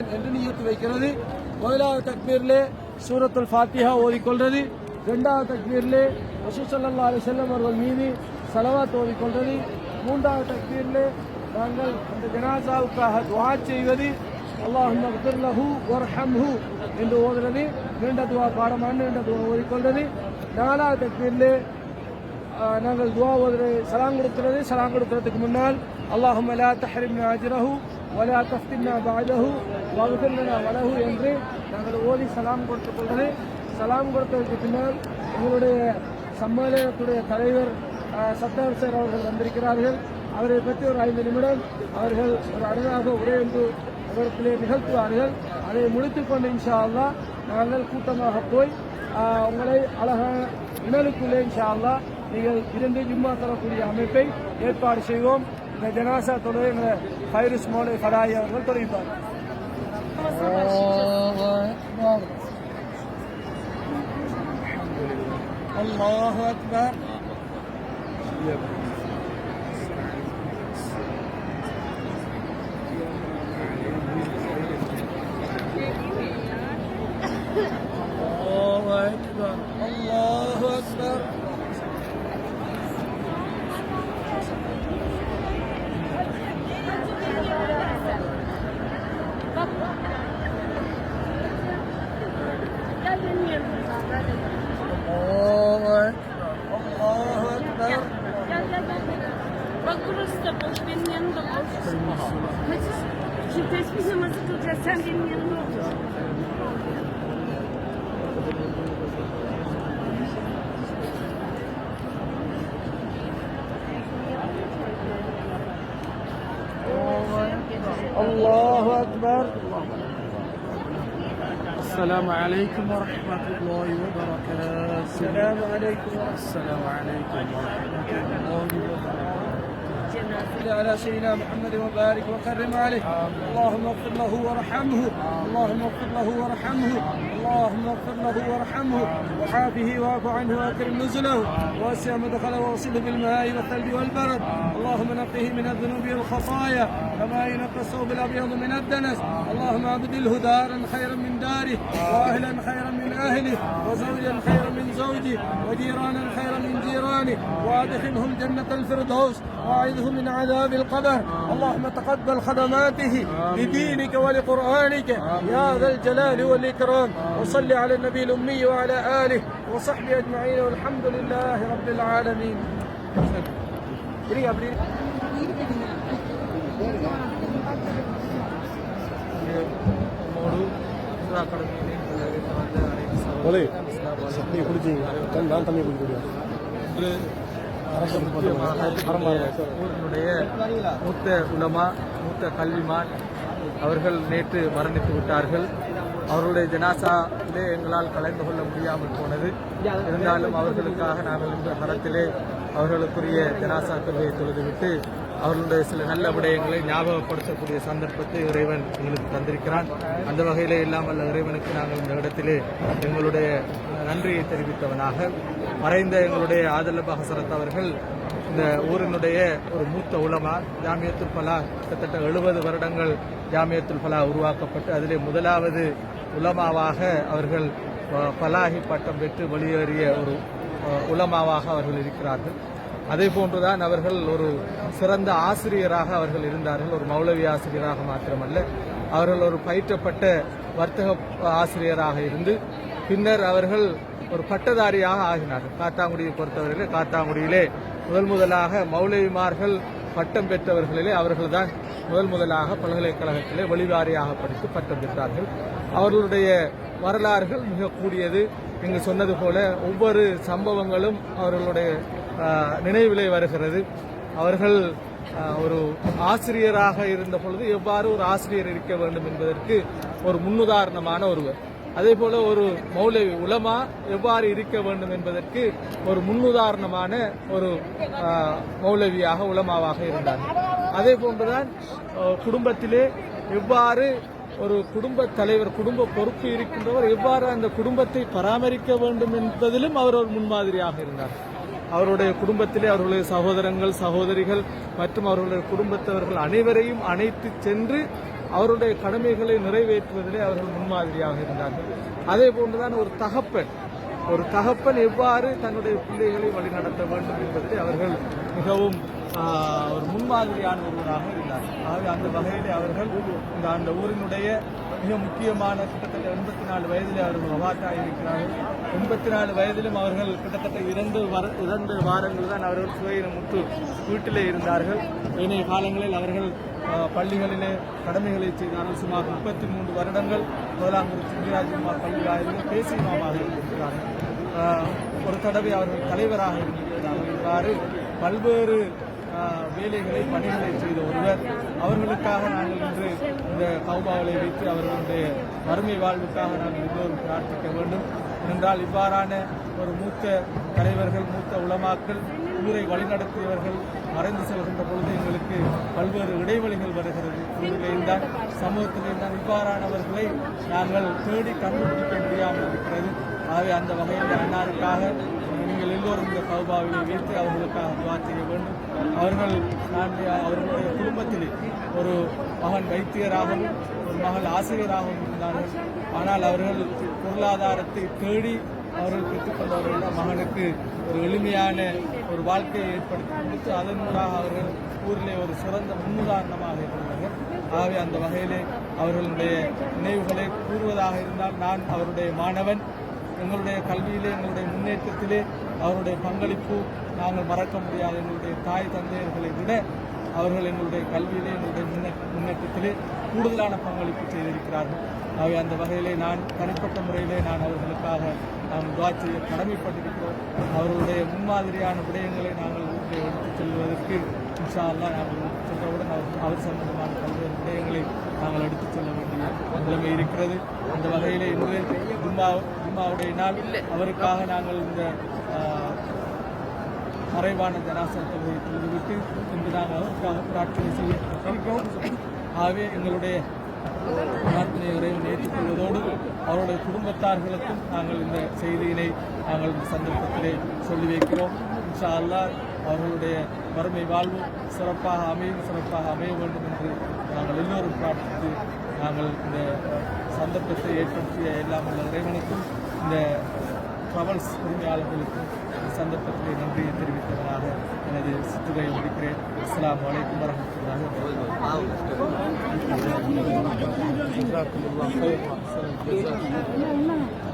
என்று நியத்து வைக்கிறது. முதலாவது தக்பீரிலே சூரத்துல் ஃபாத்திஹா ஓதிக்கொள்றது இரண்டாவது தக்பீரிலே ரசூசல்லா அலி செல்லம் அவர்கள் மீது செலவாத் ஓதிக்கொள்றது மூன்றாவது தக்பீரிலே நாங்கள் அந்த ஜனாசாவுக்காக துவா செய்வது அல்லாஹும் வர்ஹம்ஹு என்று ஓதுறது. நீண்ட துவா பாடமான நீண்ட துவா ஓதிக்கொள்றது நாலாவது தக்பீரிலே நாங்கள் துவா ஓதுறது சலாம் கொடுக்கிறது. சலாம் கொடுக்கிறதுக்கு முன்னால் அல்லாஹும் அலா தஹரிம் அஜ்ரஹு வலா தஃப்தின்னா பாதஹு வகுஃபிர் லனா வலஹு என்று நாங்கள் ஓதி சலாம் கொடுத்துக் கொள்வது சலாம் கொடுத்ததுக்கு பின்னால் எங்களுடைய சம்மேளனத்துடைய தலைவர் சத்தார் சேர் சார் அவர்கள் வந்திருக்கிறார்கள் அவரை பற்றி ஒரு ஐந்து நிமிடம் அவர்கள் ஒரு அழகாக உரை என்று அவர்களே நிகழ்த்துவார்கள் அதை முடித்துக் கொண்டு இன்ஷா அல்லாஹ் நாங்கள் கூட்டமாக போய் உங்களை அழகான இணலுக்குள்ளே இன்ஷா அல்லாஹ் நீங்கள் இருந்து ஜும்மா தரக்கூடிய அமைப்பை ஏற்பாடு செய்வோம் இந்த ஜனாசா தொழுகை ஃபைருஸ் மோலை ஃபடாயி அவர்கள் தெரிவிப்பார் அல்லாஹ் Akbar. Şimdi tesbih namazı kılacağız. Sen benim yanımda oturacaksın. الله أكبر السلام عليكم ورحمة الله وبركاته السلام عليكم السلام عليكم ورحمة الله وبركاته صل على سيدنا محمد وبارك وكرم عليه. اللهم اغفر له وارحمه. اللهم اغفر له وارحمه. اللهم اغفر له وارحمه. وعافه واعف عنه واكرم نزله. واسع مدخله واغسله بالماء والثلج والبرد. اللهم نقه من الذنوب والخطايا. كما ينقى الثوب الأبيض من الدنس. اللهم أبدله دارا خيرا من داره. واهلا خيرا من أهله. وزوجا خيرا من زوجه. وجيرانا خيرا من جيرانه. وادخلهم جنة الفردوس واعذهم من عذاب القبر. اللهم تقبل خدماته لدينك ولقرآنك. يا ذا الجلال والإكرام. وصل على النبي الأمي وعلى آله وصحبه أجمعين. والحمد لله رب العالمين. Boleh. Satu kulit, kan nanti kulit kulit. ஊரினுடைய மூத்த உலமா மூத்த கல்விமான் அவர்கள் நேற்று மரணித்து விட்டார்கள். அவருடைய ஜனாசாவிலே எங்களால் கலந்து கொள்ள முடியாமல் போனது. இருந்தாலும் அவர்களுக்காக நாங்கள் இந்த தரத்திலே அவர்களுக்குரிய ஜனாசா தொழுகையை தொழுதுவிட்டு அவர்களுடைய சில நல்ல விடயங்களை ஞாபகப்படுத்தக்கூடிய சந்தர்ப்பத்தை இறைவன் எங்களுக்கு தந்திருக்கிறான். அந்த வகையிலே இல்லாமல் இறைவனுக்கு நாங்கள் இந்த இடத்திலே எங்களுடைய நன்றியை தெரிவித்தவனாக மறைந்த எங்களுடைய ஆதல்ல ஹசரத் அவர்கள் இந்த ஊரினுடைய ஒரு மூத்த உலமா ஜாமியத்துல் பலா கிட்டத்தட்ட எழுபது வருடங்கள் ஜாமியத்துல் பலா உருவாக்கப்பட்டு அதிலே முதலாவது உலமாவாக அவர்கள் பலாகி பட்டம் பெற்று வெளியேறிய ஒரு உலமாவாக அவர்கள் இருக்கிறார்கள். அதே போன்றுதான் அவர்கள் ஒரு சிறந்த ஆசிரியராக அவர்கள் இருந்தார்கள். ஒரு மௌலவி ஆசிரியராக மாத்திரமல்ல அவர்கள் ஒரு பயிற்றப்பட்ட வர்த்தக ஆசிரியராக இருந்து பின்னர் அவர்கள் ஒரு பட்டதாரியாக ஆகினார்கள். காத்தாங்குடியை பொறுத்தவரையிலே காத்தாங்குடியிலே முதல் முதலாக மௌலவிமார்கள் பட்டம் பெற்றவர்களிலே அவர்கள்தான் முதல் முதலாக பல்கலைக்கழகத்திலே வெளிவாரியாக படித்து பட்டம் பெற்றார்கள். அவர்களுடைய வரலாறுகள் மிக கூடியது இங்கு சொன்னது போல ஒவ்வொரு சம்பவங்களும் அவர்களுடைய நினைவிலே வருகிறது. அவர்கள் ஒரு ஆசிரியராக இருந்த பொழுது எவ்வாறு ஒரு ஆசிரியர் இருக்க வேண்டும் என்பதற்கு ஒரு முன்னுதாரணமான ஒருவர். அதே போல ஒரு மௌலவி உலமா எவ்வாறு இருக்க வேண்டும் என்பதற்கு ஒரு முன்னுதாரணமான ஒரு மௌலவியாக உலமாவாக இருந்தார். அதே போன்றுதான் குடும்பத்திலே எவ்வாறு ஒரு குடும்ப தலைவர் குடும்ப பொறுப்பு இருக்கின்றவர் எவ்வாறு அந்த குடும்பத்தை பராமரிக்க வேண்டும் என்பதிலும் அவர் ஒரு முன்மாதிரியாக இருந்தார். அவருடைய குடும்பத்திலே அவர்களுடைய சகோதரங்கள் சகோதரிகள் மற்றும் அவர்களுடைய குடும்பத்தவர்கள் அனைவரையும் அழைத்து சென்று அவருடைய கடமைகளை நிறைவேற்றுவதிலே அவர்கள் முன்மாதிரியாக இருந்தார்கள். அதே போன்றுதான் ஒரு தகப்பன் ஒரு தகப்பன் எவ்வாறு தன்னுடைய பிள்ளைகளை வழிநடத்த வேண்டும் என்பதை அவர்கள் மிகவும் ஒரு முன்மாதிரியான ஒருவராக இருந்தார். ஆகவே அந்த வகையிலே அவர்கள் இந்த அந்த ஊரினுடைய மிக முக்கியமான கிட்டத்தட்ட எண்பத்தி நாலு வயதிலே அவர்கள் வபாட்டாக இருக்கிறார்கள். எண்பத்தி நாலு வயதிலும் அவர்கள் கிட்டத்தட்ட இரண்டு வர இரண்டு வாரங்கள் தான் அவர்கள் சுவையின முத்து வீட்டிலே இருந்தார்கள். ஏனைய காலங்களில் அவர்கள் பள்ளிகளிலே கடமைகளை செய்தார்கள் சுமார் முப்பத்தி மூன்று வருடங்கள் முதலாங்குடி சிங்கராஜ்குமார் பள்ளி ஆய்வில் பேசிய மாமாக இருந்திருக்கிறார்கள் ஒரு தடவை அவர்கள் தலைவராக இருந்திருக்கிறார்கள் இவ்வாறு பல்வேறு வேலைகளை பணிகளை செய்த ஒருவர். அவர்களுக்காக நாங்கள் இன்று இந்த கௌபாவலை வைத்து அவர்களுடைய வறுமை வாழ்வுக்காக நாங்கள் எல்லோரும் பிரார்த்திக்க வேண்டும். என்றால் இவ்வாறான ஒரு மூத்த தலைவர்கள் மூத்த உளமாக்கள் ஊரை வழிநடத்தியவர்கள் மறைந்து செல்கின்ற பொழுது எங்களுக்கு பல்வேறு இடைவெளிகள் வருகிறது. ஊரிலே இருந்தால் இவ்வாறானவர்களை நாங்கள் தேடி கண்டுபிடிக்க முடியாமல் இருக்கிறது. ஆகவே அந்த வகையில் அன்னாருக்காக நீங்கள் எல்லோரும் இந்த கௌபாவிலே வைத்து அவர்களுக்காக துவா செய்ய வேண்டும். அவர்கள் நான் அவர்களுடைய குடும்பத்திலே ஒரு மகன் வைத்தியராகவும் ஒரு மகள் ஆசிரியராகவும் இருந்தார்கள். ஆனால் அவர்கள் பொருளாதாரத்தை தேடி அவர்கள் பெற்றுக்கொண்டவர்கள் மகனுக்கு ஒரு எளிமையான ஒரு வாழ்க்கையை ஏற்படுத்தி கொடுத்து அதன் மூலமாக அவர்கள் ஊரிலே ஒரு சிறந்த முன்னுதாரணமாக இருக்கிறார்கள் ஆகவே அந்த வகையிலே அவர்களுடைய நினைவுகளை கூறுவதாக இருந்தால் நான் அவருடைய மாணவன். எங்களுடைய கல்வியிலே எங்களுடைய முன்னேற்றத்திலே அவருடைய பங்களிப்பு நாங்கள் மறக்க முடியாத. எங்களுடைய தாய் தந்தையர்களை விட அவர்கள் எங்களுடைய கல்வியிலே எங்களுடைய முன்னே முன்னேற்றத்திலே கூடுதலான பங்களிப்பு செய்திருக்கிறார்கள். ஆகவே அந்த வகையிலே நான் தனிப்பட்ட முறையிலே நான் அவர்களுக்காக நாம் துவா செய்ய கடமைப்பட்டிருக்கிறோம். அவர்களுடைய முன்மாதிரியான விடயங்களை நாங்கள் வீட்டில் எடுத்துச் செல்வதற்கு இன்ஷா அல்லாஹ் நாங்கள் சென்றவுடன் அவர் அவர் சம்பந்தமான பல்வேறு விடயங்களை நாங்கள் எடுத்துச் செல்ல வேண்டிய நிலைமை இருக்கிறது. அந்த வகையிலே இன்று ஜும்மா ஜும்மாவுடைய நாள். அவருக்காக நாங்கள் இந்த மறைவான ஜனாசனத்தை தொகுதியை இன்று நாங்கள் அவருக்காக பிரார்த்தனை செய்ய ஆகவே எங்களுடைய பிரார்த்தனைகளை ஏற்றுக்கொள்வதோடு அவருடைய குடும்பத்தார்களுக்கும் நாங்கள் இந்த செய்தியினை நாங்கள் இந்த சந்தர்ப்பத்திலே சொல்லி வைக்கிறோம். இன்ஷா அல்லாஹ் அவர்களுடைய வறுமை வாழ்வு சிறப்பாக அமையும் சிறப்பாக அமைய வேண்டும் என்று நாங்கள் எல்லோரும் பிரார்த்தித்து நாங்கள் இந்த சந்தர்ப்பத்தை ஏற்படுத்திய எல்லாம் உள்ள இறைவனுக்கும் இந்த ட்ரவல்ஸ் உரிமையாளர்களுக்கு இந்த சந்தர்ப்பத்திலே நன்றியை தெரிவித்தவனாக எனது சித்துரையை முடிக்கிறேன் அஸ்ஸலாமு அலைக்கும் வரஹ்மத்துல்லாஹி வபரகாத்துஹு